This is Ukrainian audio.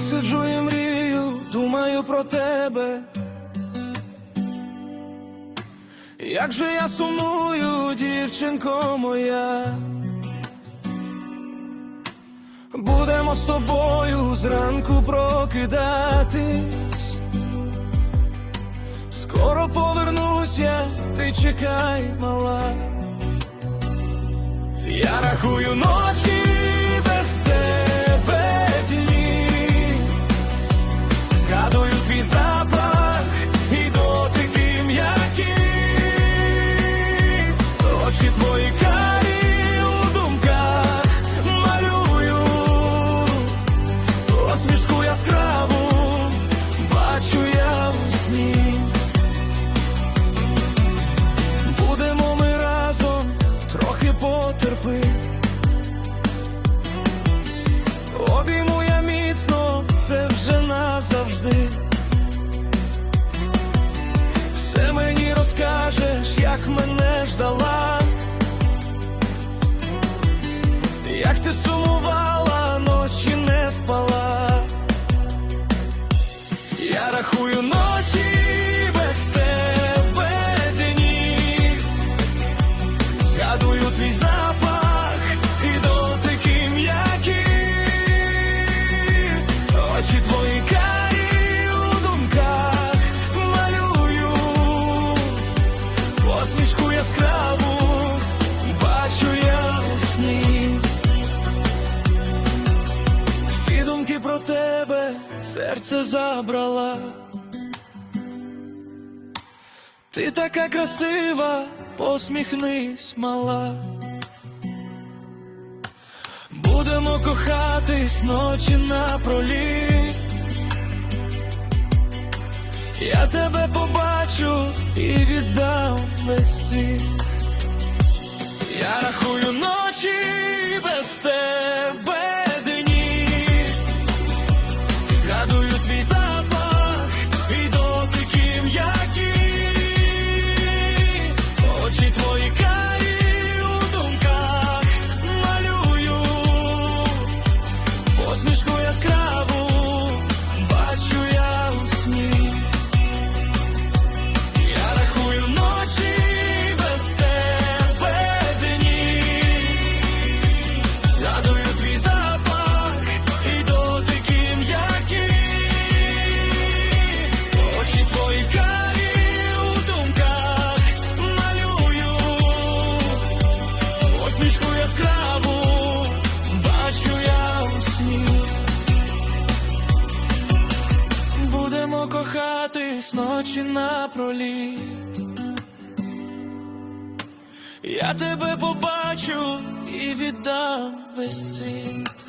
сиджу і мрію, думаю про тебе. Як же я сумую, дівчинко моя. Будемо з тобою зранку прокидатись. Скоро повернусь я, ти чекай, мала. Я рахую ночі got Як ти про тебе серце забрала. Ти така красива, посміхнись, мала. Будемо кохатись ночі напроліт. Я тебе побачу і віддам весь світ. Я рахую ночі кохатись ночі напроліт. Я тебе побачу і віддам весь світ.